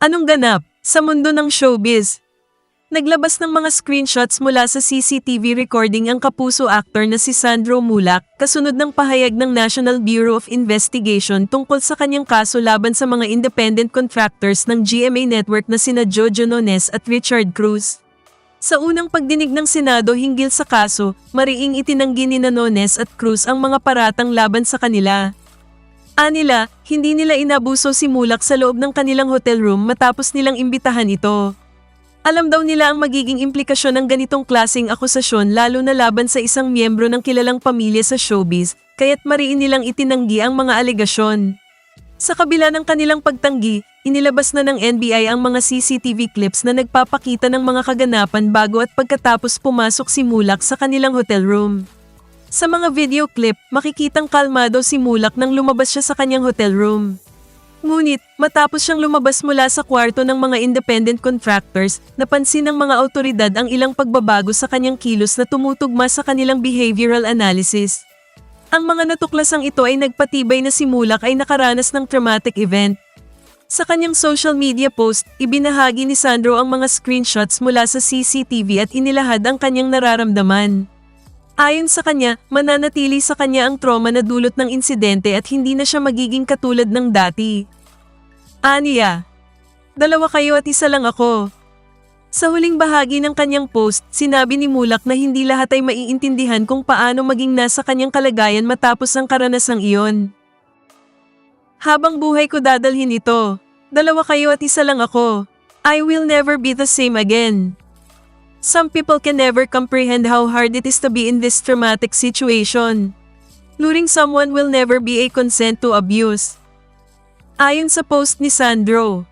Anong ganap sa mundo ng showbiz? Naglabas ng mga screenshots mula sa CCTV recording ang kapuso actor na si Sandro Mulak kasunod ng pahayag ng National Bureau of Investigation tungkol sa kanyang kaso laban sa mga independent contractors ng GMA Network na sina Jojo Nones at Richard Cruz. Sa unang pagdinig ng Senado hinggil sa kaso, mariing itinanggi ni Nones at Cruz ang mga paratang laban sa kanila. Anila, hindi nila inabuso si Mulak sa loob ng kanilang hotel room matapos nilang imbitahan ito. Alam daw nila ang magiging implikasyon ng ganitong klaseng akusasyon lalo na laban sa isang miyembro ng kilalang pamilya sa showbiz, kaya't mariin nilang itinanggi ang mga alegasyon. Sa kabila ng kanilang pagtanggi, inilabas na ng NBI ang mga CCTV clips na nagpapakita ng mga kaganapan bago at pagkatapos pumasok si Mulak sa kanilang hotel room. Sa mga video clip, makikitang kalmado si Mulak nang lumabas siya sa kanyang hotel room. Ngunit, matapos siyang lumabas mula sa kwarto ng mga independent contractors, napansin ng mga autoridad ang ilang pagbabago sa kanyang kilos na tumutugma sa kanilang behavioral analysis. Ang mga natuklasang ito ay nagpatibay na si Mulak ay nakaranas ng traumatic event. Sa kanyang social media post, ibinahagi ni Sandro ang mga screenshots mula sa CCTV at inilahad ang kanyang nararamdaman. Ayon sa kanya, mananatili sa kanya ang trauma na dulot ng insidente at hindi na siya magiging katulad ng dati. Aniya, dalawa kayo at isa lang ako. Sa huling bahagi ng kanyang post, sinabi ni Mulak na hindi lahat ay maiintindihan kung paano maging nasa kanyang kalagayan matapos ang karanasang iyon. Habang buhay ko dadalhin ito. Dalawa kayo at isa lang ako. I will never be the same again. Some people can never comprehend how hard it is to be in this traumatic situation. Luring someone will never be a consent to abuse. Ayon sa post ni Sandro,